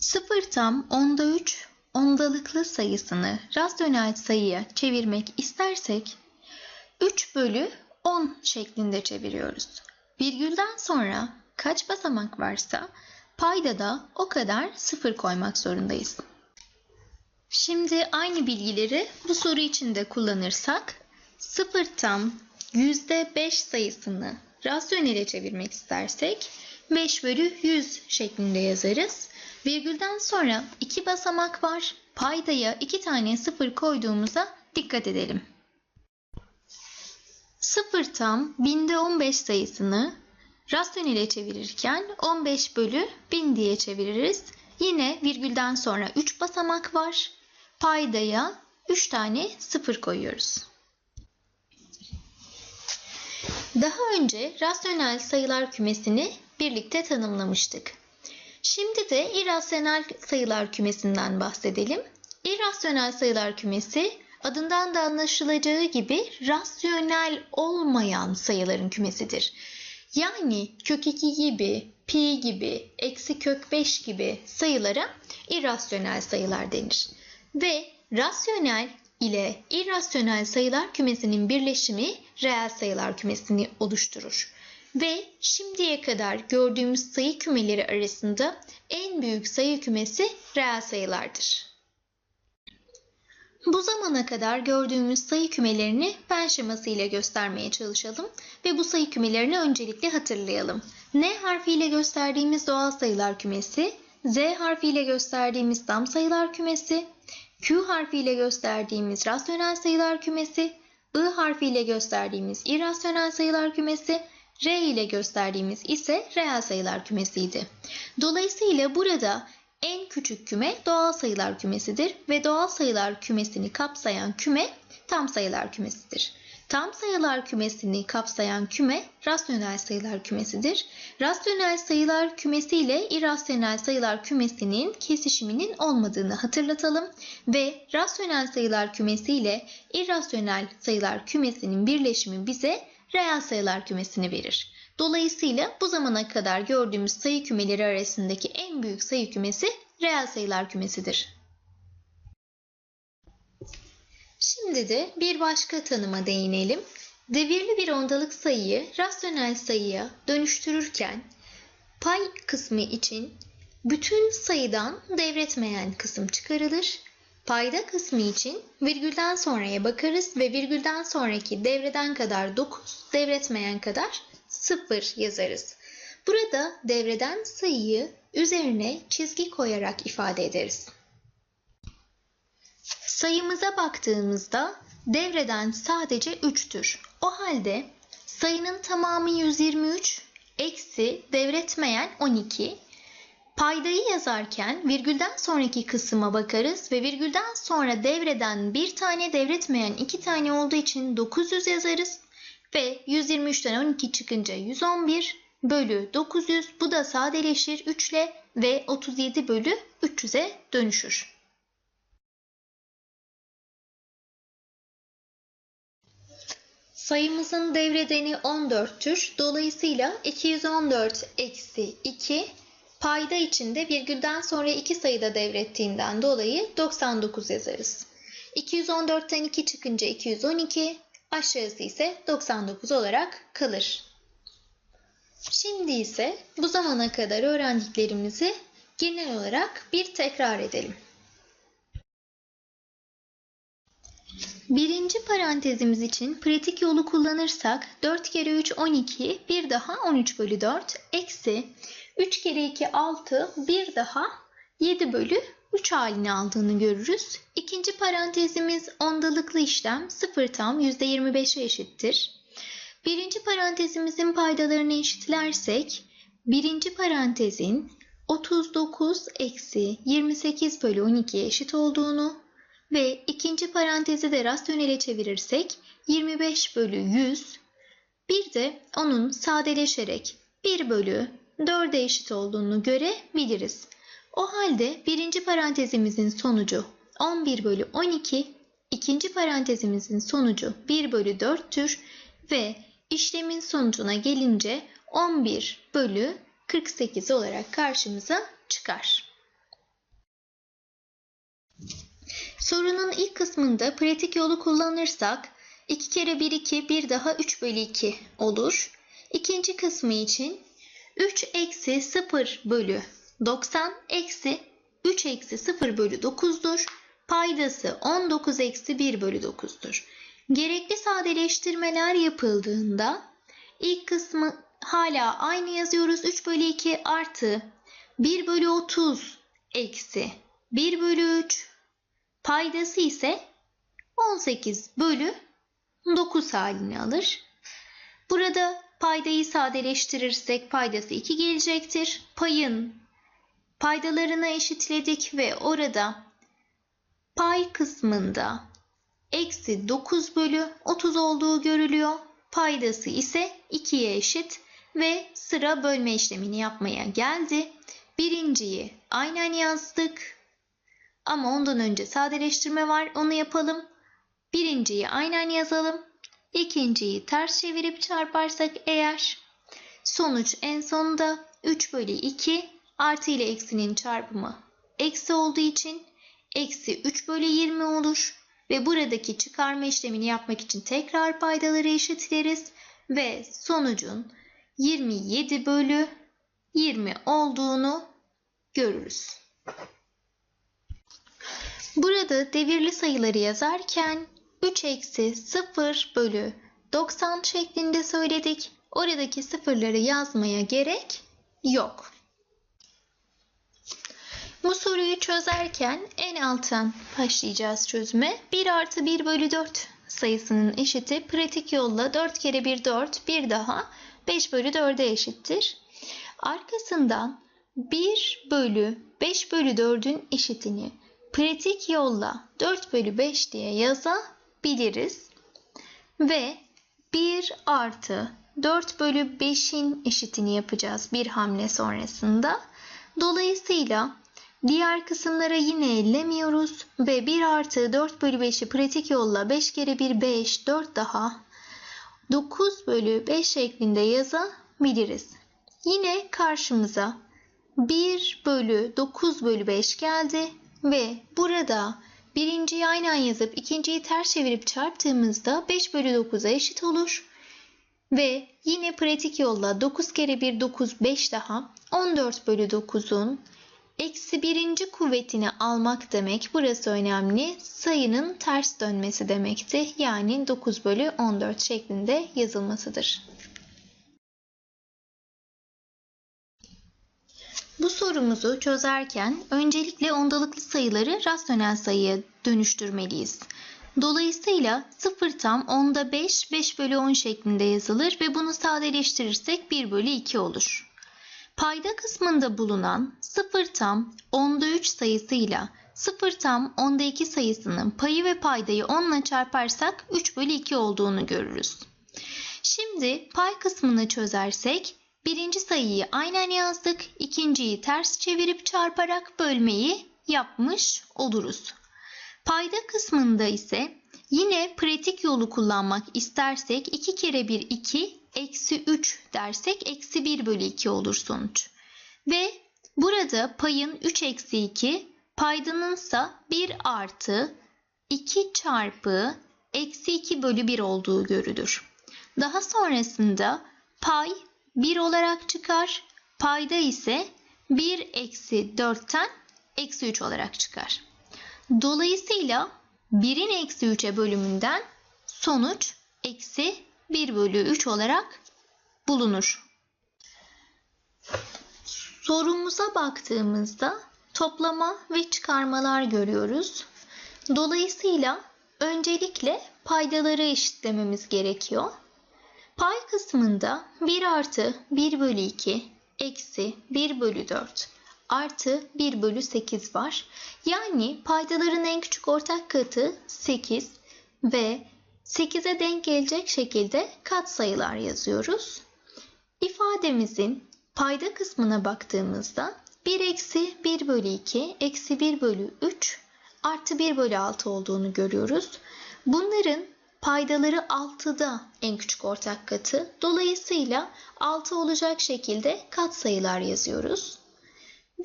0 tam onda 3 ondalıklı sayısını rasyonel sayıya çevirmek istersek 3 bölü 10 şeklinde çeviriyoruz. Virgülden sonra kaç basamak varsa payda da o kadar sıfır koymak zorundayız. Şimdi aynı bilgileri bu soru için de kullanırsak 0 tam %5 sayısını rasyonele çevirmek istersek 5 bölü 100 şeklinde yazarız. Virgülden sonra iki basamak var. Paydaya iki tane sıfır koyduğumuza dikkat edelim. 0 tam binde 15 sayısını rasyonele çevirirken 15 bölü 1000 diye çeviririz. Yine virgülden sonra 3 basamak var. Paydaya 3 tane sıfır koyuyoruz. Daha önce rasyonel sayılar kümesini birlikte tanımlamıştık. Şimdi de irrasyonel sayılar kümesinden bahsedelim. İrrasyonel sayılar kümesi adından da anlaşılacağı gibi rasyonel olmayan sayıların kümesidir. Yani kök 2 gibi, pi gibi, eksi kök 5 gibi sayılara irrasyonel sayılar denir. Ve rasyonel ile irrasyonel sayılar kümesinin birleşimi reel sayılar kümesini oluşturur. Ve şimdiye kadar gördüğümüz sayı kümeleri arasında en büyük sayı kümesi reel sayılardır. Bu zamana kadar gördüğümüz sayı kümelerini pen şeması ile göstermeye çalışalım ve bu sayı kümelerini öncelikle hatırlayalım. N harfiyle gösterdiğimiz doğal sayılar kümesi, Z harfiyle gösterdiğimiz tam sayılar kümesi, Q harfiyle gösterdiğimiz rasyonel sayılar kümesi, I harfiyle gösterdiğimiz irrasyonel sayılar kümesi, R ile gösterdiğimiz ise reel sayılar kümesiydi. Dolayısıyla burada en küçük küme doğal sayılar kümesidir ve doğal sayılar kümesini kapsayan küme tam sayılar kümesidir. Tam sayılar kümesini kapsayan küme rasyonel sayılar kümesidir. Rasyonel sayılar kümesi ile irrasyonel sayılar kümesinin kesişiminin olmadığını hatırlatalım ve rasyonel sayılar kümesi ile irrasyonel sayılar kümesinin birleşimi bize reel sayılar kümesini verir. Dolayısıyla bu zamana kadar gördüğümüz sayı kümeleri arasındaki en büyük sayı kümesi reel sayılar kümesidir. Şimdi de bir başka tanıma değinelim. Devirli bir ondalık sayıyı rasyonel sayıya dönüştürürken pay kısmı için bütün sayıdan devretmeyen kısım çıkarılır. Payda kısmı için virgülden sonraya bakarız ve virgülden sonraki devreden kadar 9, devretmeyen kadar 0 yazarız. Burada devreden sayıyı üzerine çizgi koyarak ifade ederiz. Sayımıza baktığımızda devreden sadece 3'tür. O halde sayının tamamı 123 eksi devretmeyen 12 Paydayı yazarken virgülden sonraki kısma bakarız ve virgülden sonra devreden bir tane devretmeyen iki tane olduğu için 900 yazarız. Ve 123'ten 12 çıkınca 111 bölü 900 bu da sadeleşir 3 ile ve 37 bölü 300'e dönüşür. Sayımızın devredeni 14'tür. Dolayısıyla 214 eksi 2 Payda içinde virgülden sonra iki sayıda devrettiğinden dolayı 99 yazarız. 214'ten 2 çıkınca 212, aşağısı ise 99 olarak kalır. Şimdi ise bu zamana kadar öğrendiklerimizi genel olarak bir tekrar edelim. Birinci parantezimiz için pratik yolu kullanırsak 4 kere 3 12 bir daha 13 bölü 4 eksi 3 kere 2 6 bir daha 7 bölü 3 halini aldığını görürüz. İkinci parantezimiz ondalıklı işlem 0 tam %25'e eşittir. Birinci parantezimizin paydalarını eşitlersek birinci parantezin 39 eksi 28 bölü 12'ye eşit olduğunu ve ikinci parantezi de rasyonele çevirirsek 25 bölü 100 bir de onun sadeleşerek 1 bölü 4'e eşit olduğunu görebiliriz. O halde birinci parantezimizin sonucu 11 bölü 12, ikinci parantezimizin sonucu 1 bölü 4'tür ve işlemin sonucuna gelince 11 bölü 48 olarak karşımıza çıkar. Sorunun ilk kısmında pratik yolu kullanırsak 2 kere 1 2 bir daha 3 bölü 2 olur. İkinci kısmı için 3 eksi 0 bölü 90 eksi 3 eksi 0 bölü 9'dur. Paydası 19 eksi 1 bölü 9'dur. Gerekli sadeleştirmeler yapıldığında ilk kısmı hala aynı yazıyoruz. 3 bölü 2 artı 1 bölü 30 eksi 1 bölü 3 paydası ise 18 bölü 9 halini alır. Burada paydayı sadeleştirirsek paydası 2 gelecektir. Payın paydalarını eşitledik ve orada pay kısmında eksi 9 bölü 30 olduğu görülüyor. Paydası ise 2'ye eşit ve sıra bölme işlemini yapmaya geldi. Birinciyi aynen yazdık. Ama ondan önce sadeleştirme var. Onu yapalım. Birinciyi aynen yazalım. İkinciyi ters çevirip çarparsak eğer sonuç en sonunda 3 bölü 2 artı ile eksinin çarpımı eksi olduğu için eksi 3 bölü 20 olur. Ve buradaki çıkarma işlemini yapmak için tekrar paydaları eşitleriz. Ve sonucun 27 bölü 20 olduğunu görürüz. Burada devirli sayıları yazarken 3 eksi 0 bölü 90 şeklinde söyledik. Oradaki sıfırları yazmaya gerek yok. Bu soruyu çözerken en alttan başlayacağız çözüme. 1 artı 1 bölü 4 sayısının eşiti pratik yolla 4 kere 1 4 bir daha 5 bölü 4'e eşittir. Arkasından 1 bölü 5 bölü 4'ün eşitini pratik yolla 4 bölü 5 diye yazabiliriz. Ve 1 artı 4 bölü 5'in eşitini yapacağız bir hamle sonrasında. Dolayısıyla diğer kısımlara yine ellemiyoruz ve 1 artı 4 bölü 5'i pratik yolla 5 kere 1 5 4 daha 9 bölü 5 şeklinde yazabiliriz. Yine karşımıza 1 bölü 9 bölü 5 geldi ve burada birinciyi aynen yazıp ikinciyi ters çevirip çarptığımızda 5 bölü 9'a eşit olur. Ve yine pratik yolla 9 kere 1 9 5 daha 14 bölü 9'un eksi birinci kuvvetini almak demek. Burası önemli. Sayının ters dönmesi demekti. Yani 9 bölü 14 şeklinde yazılmasıdır. Bu sorumuzu çözerken öncelikle ondalıklı sayıları rasyonel sayıya dönüştürmeliyiz. Dolayısıyla 0 tam onda 5, 5 bölü 10 şeklinde yazılır ve bunu sadeleştirirsek 1 bölü 2 olur. Payda kısmında bulunan 0 tam onda 3 sayısıyla 0 tam onda 2 sayısının payı ve paydayı 10 ile çarparsak 3 bölü 2 olduğunu görürüz. Şimdi pay kısmını çözersek birinci sayıyı aynen yazdık, ikinciyi ters çevirip çarparak bölmeyi yapmış oluruz. Payda kısmında ise yine pratik yolu kullanmak istersek 2 kere 1 2 eksi 3 dersek eksi 1 bölü 2 olur sonuç. Ve burada payın 3 eksi 2 paydanınsa 1 artı 2 çarpı eksi 2 bölü 1 olduğu görülür. Daha sonrasında pay 1 olarak çıkar. Payda ise 1 eksi 4'ten eksi 3 olarak çıkar. Dolayısıyla 1'in eksi 3'e bölümünden sonuç eksi 1 bölü 3 olarak bulunur. Sorumuza baktığımızda toplama ve çıkarmalar görüyoruz. Dolayısıyla öncelikle paydaları eşitlememiz gerekiyor. Pay kısmında 1 artı 1 bölü 2 eksi 1 bölü 4 artı 1 bölü 8 var. Yani paydaların en küçük ortak katı 8 ve 8'e denk gelecek şekilde katsayılar yazıyoruz. İfademizin payda kısmına baktığımızda 1 eksi 1 bölü 2 eksi 1 bölü 3 artı 1 bölü 6 olduğunu görüyoruz. Bunların paydaları 6'da en küçük ortak katı. Dolayısıyla 6 olacak şekilde katsayılar yazıyoruz.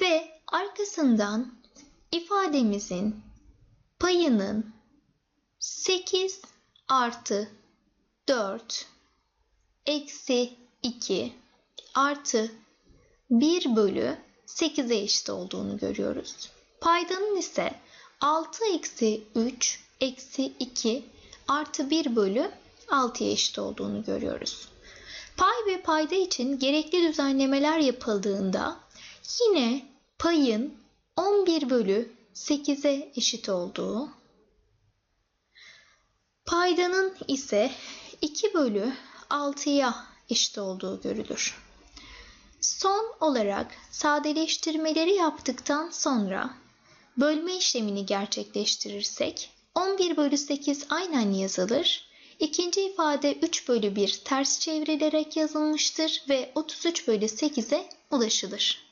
Ve arkasından ifademizin payının 8 artı 4 eksi 2 artı 1 bölü 8'e eşit olduğunu görüyoruz. Paydanın ise 6 eksi 3 eksi 2 artı 1 bölü 6'ya eşit olduğunu görüyoruz. Pay ve payda için gerekli düzenlemeler yapıldığında yine payın 11 bölü 8'e eşit olduğu, paydanın ise 2 bölü 6'ya eşit olduğu görülür. Son olarak sadeleştirmeleri yaptıktan sonra bölme işlemini gerçekleştirirsek 11 bölü 8 aynen yazılır. İkinci ifade 3 bölü 1 ters çevrilerek yazılmıştır ve 33 bölü 8'e ulaşılır.